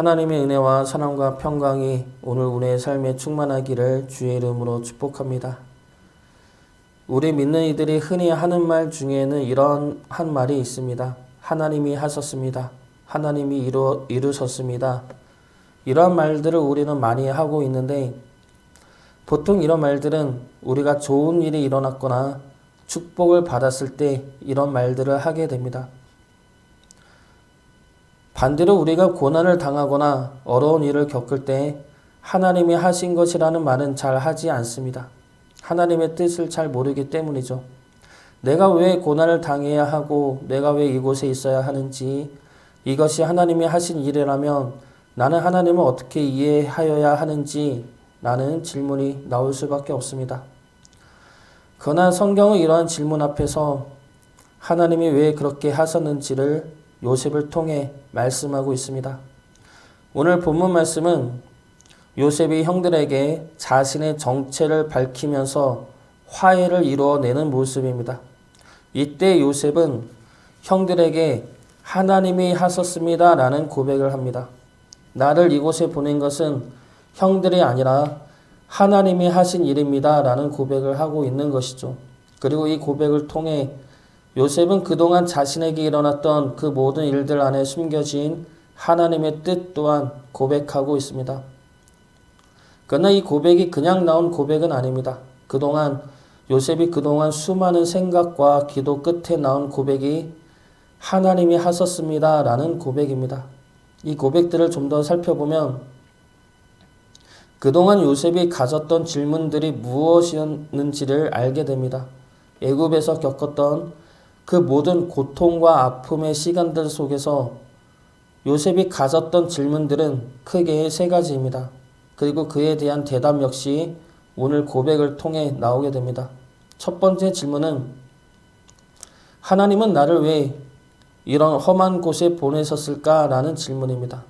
하나님의 은혜와 사랑과 평강이 오늘 우리의 삶에 충만하기를 주의 이름으로 축복합니다. 우리 믿는 이들이 흔히 하는 말 중에는 이런 한 말이 있습니다. 하나님이 하셨습니다. 하나님이 이루, 이루셨습니다. 이런 말들을 우리는 많이 하고 있는데 보통 이런 말들은 우리가 좋은 일이 일어났거나 축복을 받았을 때 이런 말들을 하게 됩니다. 반대로 우리가 고난을 당하거나 어려운 일을 겪을 때 하나님이 하신 것이라는 말은 잘 하지 않습니다. 하나님의 뜻을 잘 모르기 때문이죠. 내가 왜 고난을 당해야 하고 내가 왜 이곳에 있어야 하는지 이것이 하나님이 하신 일이라면 나는 하나님을 어떻게 이해하여야 하는지 라는 질문이 나올 수밖에 없습니다. 그러나 성경은 이러한 질문 앞에서 하나님이 왜 그렇게 하셨는지를 요셉을 통해 말씀하고 있습니다. 오늘 본문 말씀은 요셉이 형들에게 자신의 정체를 밝히면서 화해를 이루어내는 모습입니다. 이때 요셉은 형들에게 하나님이 하셨습니다. 라는 고백을 합니다. 나를 이곳에 보낸 것은 형들이 아니라 하나님이 하신 일입니다. 라는 고백을 하고 있는 것이죠. 그리고 이 고백을 통해 요셉은 그동안 자신에게 일어났던 그 모든 일들 안에 숨겨진 하나님의 뜻 또한 고백하고 있습니다. 그러나 이 고백이 그냥 나온 고백은 아닙니다. 그동안 요셉이 그동안 수많은 생각과 기도 끝에 나온 고백이 하나님이 하셨습니다. 라는 고백입니다. 이 고백들을 좀 더 살펴보면 그동안 요셉이 가졌던 질문들이 무엇이었는지를 알게 됩니다. 애굽에서 겪었던 그 모든 고통과 아픔의 시간들 속에서 요셉이 가졌던 질문들은 크게 세 가지입니다. 그리고 그에 대한 대답 역시 오늘 고백을 통해 나오게 됩니다. 첫 번째 질문은 하나님은 나를 왜 이런 험한 곳에 보내셨을까라는 질문입니다.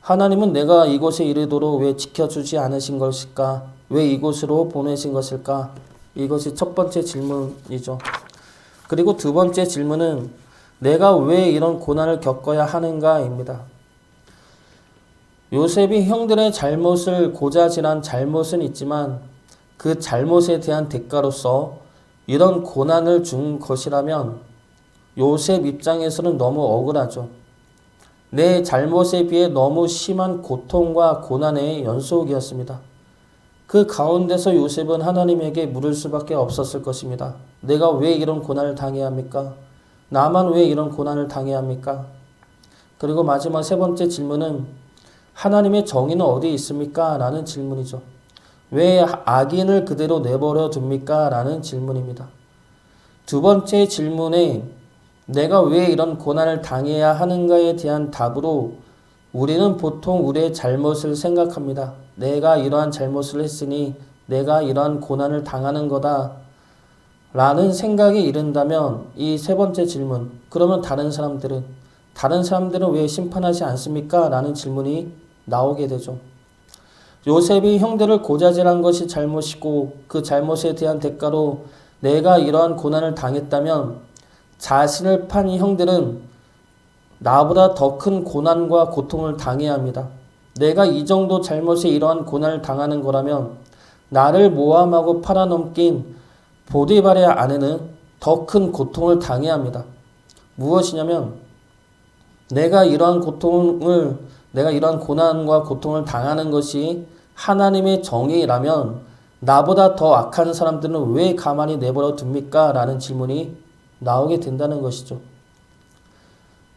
하나님은 내가 이곳에 이르도록 왜 지켜주지 않으신 것일까? 왜 이곳으로 보내신 것일까? 이것이 첫 번째 질문이죠. 그리고 두 번째 질문은 내가 왜 이런 고난을 겪어야 하는가입니다. 요셉이 형들의 잘못을 고자질한 잘못은 있지만 그 잘못에 대한 대가로서 이런 고난을 준 것이라면 요셉 입장에서는 너무 억울하죠. 내 잘못에 비해 너무 심한 고통과 고난의 연속이었습니다. 그 가운데서 요셉은 하나님에게 물을 수밖에 없었을 것입니다. 내가 왜 이런 고난을 당해야 합니까? 나만 왜 이런 고난을 당해야 합니까? 그리고 마지막 세 번째 질문은 하나님의 정의는 어디 있습니까? 라는 질문이죠. 왜 악인을 그대로 내버려 둡니까? 라는 질문입니다. 두 번째 질문에 내가 왜 이런 고난을 당해야 하는가에 대한 답으로 우리는 보통 우리의 잘못을 생각합니다. 내가 이러한 잘못을 했으니 내가 이러한 고난을 당하는 거다. 라는 생각이 이른다면 이 세 번째 질문, 그러면 다른 사람들은, 다른 사람들은 왜 심판하지 않습니까? 라는 질문이 나오게 되죠. 요셉이 형들을 고자질한 것이 잘못이고 그 잘못에 대한 대가로 내가 이러한 고난을 당했다면 자신을 판 형들은 나보다 더 큰 고난과 고통을 당해야 합니다. 내가 이 정도 잘못에 이러한 고난을 당하는 거라면 나를 모함하고 팔아넘긴 보디발의 아내는 더 큰 고통을 당해야 합니다. 무엇이냐면 내가 이러한 고통을 내가 이러한 고난과 고통을 당하는 것이 하나님의 정의라면 나보다 더 악한 사람들은 왜 가만히 내버려 둡니까? 라는 질문이 나오게 된다는 것이죠.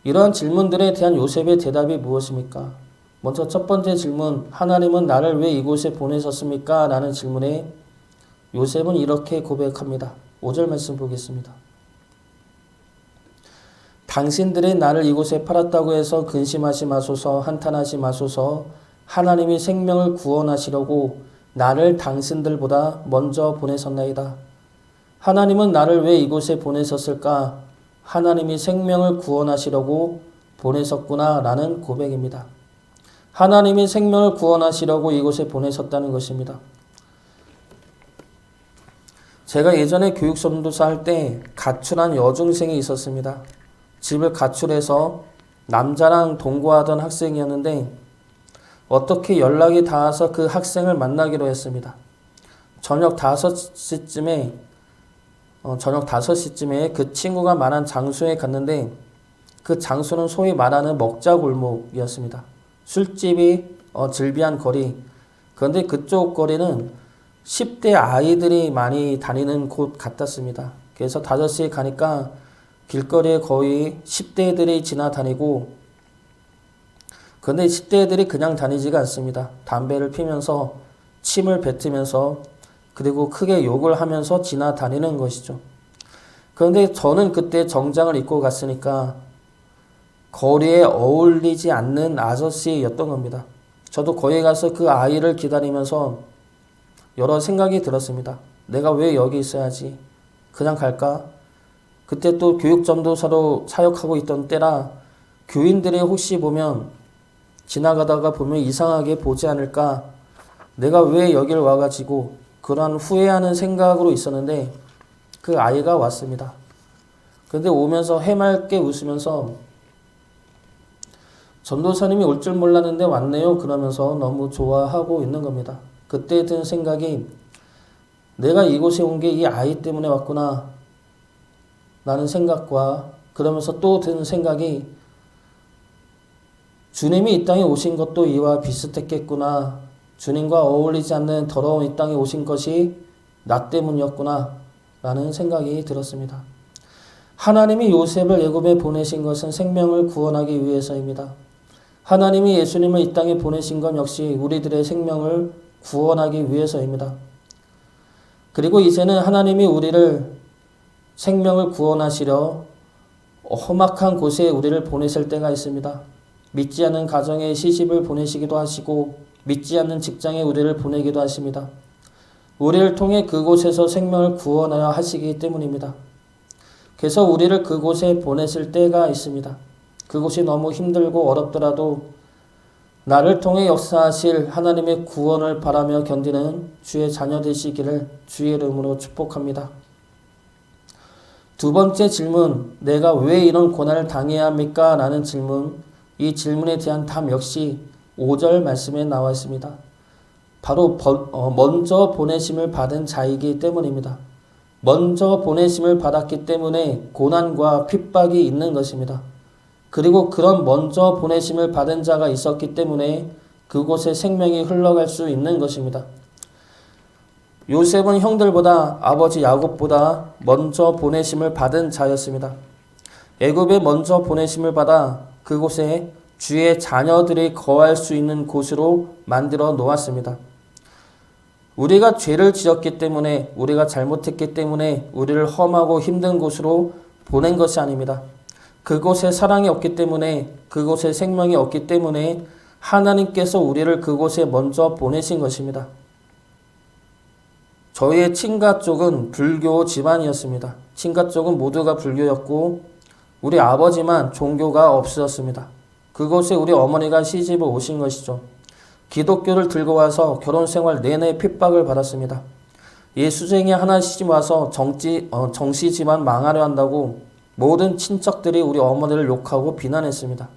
이러한 질문들에 대한 요셉의 대답이 무엇입니까? 먼저 첫 번째 질문, 하나님은 나를 왜 이곳에 보내셨습니까? 라는 질문에 요셉은 이렇게 고백합니다. 5절 말씀 보겠습니다. 당신들이 나를 이곳에 팔았다고 해서 근심하지 마소서, 한탄하지 마소서, 하나님이 생명을 구원하시려고 나를 당신들보다 먼저 보내셨나이다. 하나님은 나를 왜 이곳에 보내셨을까? 하나님이 생명을 구원하시려고 보내셨구나 라는 고백입니다. 하나님이 생명을 구원하시려고 이곳에 보내셨다는 것입니다. 제가 예전에 교육 선도사 할 때 가출한 여중생이 있었습니다. 집을 가출해서 남자랑 동거하던 학생이었는데 어떻게 연락이 닿아서 그 학생을 만나기로 했습니다. 저녁 5시쯤에 어, 저녁 5시쯤에 그 친구가 말한 장소에 갔는데 그 장소는 소위 말하는 먹자 골목이었습니다. 술집이 어, 즐비한 거리. 그런데 그쪽 거리는 10대 아이들이 많이 다니는 곳 같았습니다. 그래서 5시에 가니까 길거리에 거의 10대들이 지나다니고 그런데 10대들이 그냥 다니지가 않습니다. 담배를 피면서 침을 뱉으면서 그리고 크게 욕을 하면서 지나다니는 것이죠. 그런데 저는 그때 정장을 입고 갔으니까 거리에 어울리지 않는 아저씨였던 겁니다. 저도 거기 가서 그 아이를 기다리면서 여러 생각이 들었습니다. 내가 왜 여기 있어야지? 그냥 갈까? 그때 또 교육전도사로 사역하고 있던 때라 교인들이 혹시 보면 지나가다가 보면 이상하게 보지 않을까? 내가 왜 여길 와가지고 그러한 후회하는 생각으로 있었는데 그 아이가 왔습니다. 그런데 오면서 해맑게 웃으면서 전도사님이 올 줄 몰랐는데 왔네요. 그러면서 너무 좋아하고 있는 겁니다. 그때 든 생각이 내가 이곳에 온 게 이 아이 때문에 왔구나. 라는 생각과 그러면서 또 든 생각이 주님이 이 땅에 오신 것도 이와 비슷했겠구나. 주님과 어울리지 않는 더러운 이 땅에 오신 것이 나 때문이었구나. 라는 생각이 들었습니다. 하나님이 요셉을 애굽에 보내신 것은 생명을 구원하기 위해서입니다. 하나님이 예수님을 이 땅에 보내신 건 역시 우리들의 생명을 구원하기 위해서입니다. 그리고 이제는 하나님이 우리를 생명을 구원하시려 험악한 곳에 우리를 보내실 때가 있습니다. 믿지 않는 가정에 시집을 보내시기도 하시고 믿지 않는 직장에 우리를 보내기도 하십니다. 우리를 통해 그곳에서 생명을 구원하여 하시기 때문입니다. 그래서 우리를 그곳에 보내실 때가 있습니다. 그곳이 너무 힘들고 어렵더라도 나를 통해 역사하실 하나님의 구원을 바라며 견디는 주의 자녀 되시기를 주의 이름으로 축복합니다. 두 번째 질문, 내가 왜 이런 고난을 당해야 합니까? 라는 질문, 이 질문에 대한 답 역시 5절 말씀에 나와 있습니다. 바로 어, 먼저 보내심을 받은 자이기 때문입니다. 먼저 보내심을 받았기 때문에 고난과 핍박이 있는 것입니다. 그리고 그런 먼저 보내심을 받은 자가 있었기 때문에 그곳에 생명이 흘러갈 수 있는 것입니다. 요셉은 형들보다 아버지 야곱보다 먼저 보내심을 받은 자였습니다. 애굽에 먼저 보내심을 받아 그곳에 주의 자녀들이 거할 수 있는 곳으로 만들어 놓았습니다. 우리가 죄를 지었기 때문에 우리가 잘못했기 때문에 우리를 험하고 힘든 곳으로 보낸 것이 아닙니다. 그곳에 사랑이 없기 때문에 그곳에 생명이 없기 때문에 하나님께서 우리를 그곳에 먼저 보내신 것입니다. 저희의 친가 쪽은 불교 집안이었습니다. 친가 쪽은 모두가 불교였고 우리 아버지만 종교가 없으셨습니다. 그곳에 우리 어머니가 시집을 오신 것이죠. 기독교를 들고 와서 결혼 생활 내내 핍박을 받았습니다. 예수쟁이 하나 시집 와서 정치, 어, 정시 집안 망하려 한다고 모든 친척들이 우리 어머니를 욕하고 비난했습니다.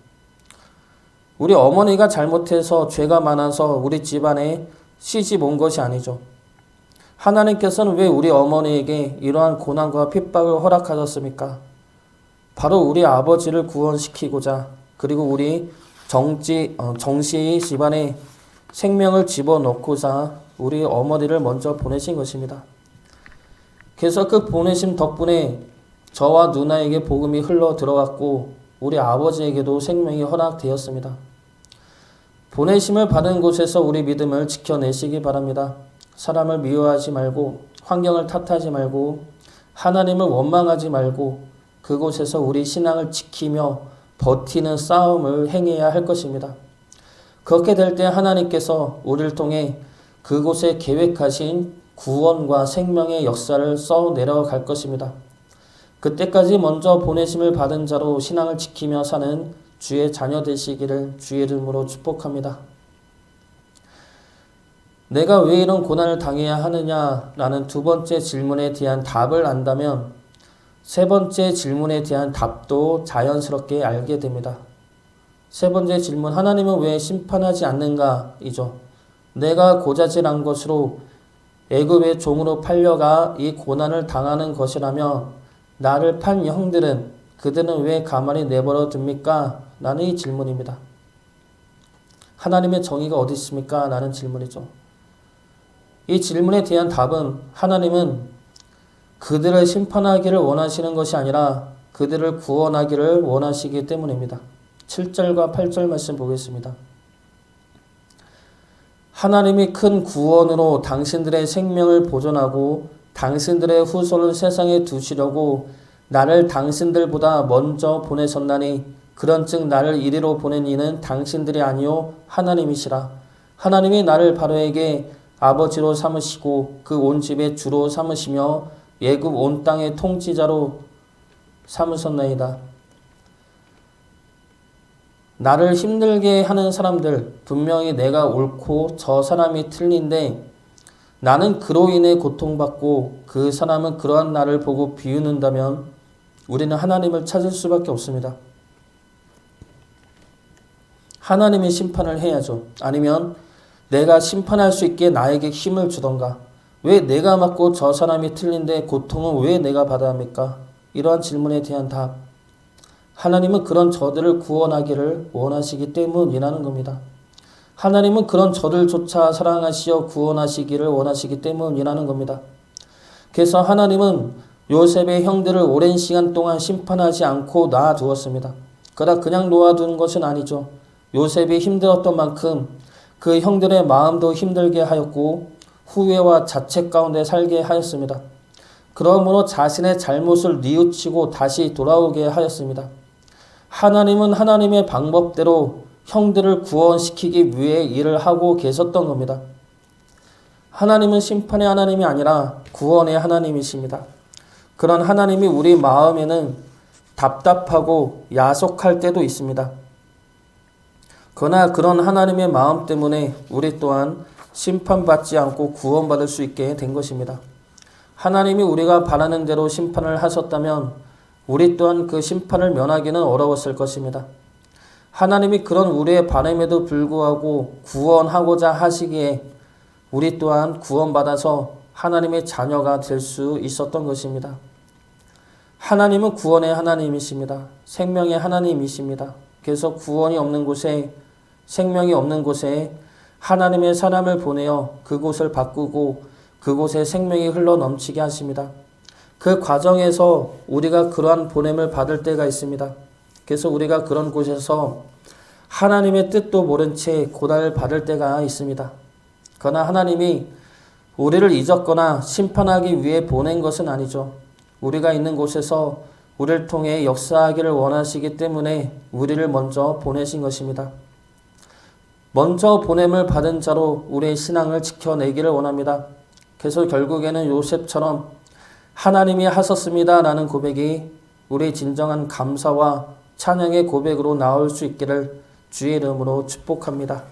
우리 어머니가 잘못해서 죄가 많아서 우리 집안에 시집 온 것이 아니죠. 하나님께서는 왜 우리 어머니에게 이러한 고난과 핍박을 허락하셨습니까? 바로 우리 아버지를 구원시키고자 그리고 우리 정지, 어, 정시 집안에 생명을 집어넣고자 우리 어머니를 먼저 보내신 것입니다. 그래서 그 보내심 덕분에 저와 누나에게 복음이 흘러 들어갔고 우리 아버지에게도 생명이 허락되었습니다. 보내심을 받은 곳에서 우리 믿음을 지켜내시기 바랍니다. 사람을 미워하지 말고 환경을 탓하지 말고 하나님을 원망하지 말고 그곳에서 우리 신앙을 지키며 버티는 싸움을 행해야 할 것입니다. 그렇게 될 때 하나님께서 우리를 통해 그곳에 계획하신 구원과 생명의 역사를 써 내려갈 것입니다. 그때까지 먼저 보내심을 받은 자로 신앙을 지키며 사는 주의 자녀 되시기를 주의 이름으로 축복합니다. 내가 왜 이런 고난을 당해야 하느냐라는 두 번째 질문에 대한 답을 안다면 세 번째 질문에 대한 답도 자연스럽게 알게 됩니다. 세 번째 질문, 하나님은 왜 심판하지 않는가? 이죠. 내가 고자질한 것으로 애굽의 종으로 팔려가 이 고난을 당하는 것이라면 나를 판 형들은 그들은 왜 가만히 내버려 둡니까? 라는 이 질문입니다. 하나님의 정의가 어디 있습니까? 라는 질문이죠. 이 질문에 대한 답은 하나님은 그들을 심판하기를 원하시는 것이 아니라 그들을 구원하기를 원하시기 때문입니다. 7절과 8절 말씀 보겠습니다. 하나님이 큰 구원으로 당신들의 생명을 보존하고 당신들의 후손을 세상에 두시려고 나를 당신들보다 먼저 보내셨나니 그런즉 나를 이리로 보낸 이는 당신들이 아니요 하나님이시라. 하나님이 나를 바로에게 아버지로 삼으시고 그 온 집의 주로 삼으시며 예굽 온 땅의 통치자로 삼으셨나이다. 나를 힘들게 하는 사람들, 분명히 내가 옳고 저 사람이 틀린데 나는 그로 인해 고통받고 그 사람은 그러한 나를 보고 비웃는다면 우리는 하나님을 찾을 수밖에 없습니다. 하나님이 심판을 해야죠. 아니면 내가 심판할 수 있게 나에게 힘을 주던가. 왜 내가 맞고 저 사람이 틀린데 고통은 왜 내가 받아야 합니까? 이러한 질문에 대한 답. 하나님은 그런 저들을 구원하기를 원하시기 때문이라는 겁니다. 하나님은 그런 저들조차 사랑하시어 구원하시기를 원하시기 때문이라는 겁니다. 그래서 하나님은 요셉의 형들을 오랜 시간 동안 심판하지 않고 놔두었습니다. 그러나 그냥 놓아두는 것은 아니죠. 요셉이 힘들었던 만큼 그 형들의 마음도 힘들게 하였고 후회와 자책 가운데 살게 하였습니다. 그러므로 자신의 잘못을 뉘우치고 다시 돌아오게 하였습니다. 하나님은 하나님의 방법대로 형들을 구원시키기 위해 일을 하고 계셨던 겁니다. 하나님은 심판의 하나님이 아니라 구원의 하나님이십니다. 그런 하나님이 우리 마음에는 답답하고 야속할 때도 있습니다. 그러나 그런 하나님의 마음 때문에 우리 또한 심판받지 않고 구원받을 수 있게 된 것입니다. 하나님이 우리가 바라는 대로 심판을 하셨다면 우리 또한 그 심판을 면하기는 어려웠을 것입니다. 하나님이 그런 우리의 바람에도 불구하고 구원하고자 하시기에 우리 또한 구원받아서 하나님의 자녀가 될 수 있었던 것입니다. 하나님은 구원의 하나님이십니다. 생명의 하나님이십니다. 그래서 구원이 없는 곳에 생명이 없는 곳에 하나님의 사람을 보내어 그곳을 바꾸고 그곳에 생명이 흘러 넘치게 하십니다. 그 과정에서 우리가 그러한 보냄을 받을 때가 있습니다. 그래서 우리가 그런 곳에서 하나님의 뜻도 모른 채 고난을 받을 때가 있습니다. 그러나 하나님이 우리를 잊었거나 심판하기 위해 보낸 것은 아니죠. 우리가 있는 곳에서 우리를 통해 역사하기를 원하시기 때문에 우리를 먼저 보내신 것입니다. 먼저 보냄을 받은 자로 우리의 신앙을 지켜내기를 원합니다. 그래서 결국에는 요셉처럼 하나님이 하셨습니다. 라는 고백이 우리의 진정한 감사와 찬양의 고백으로 나올 수 있기를 주의 이름으로 축복합니다.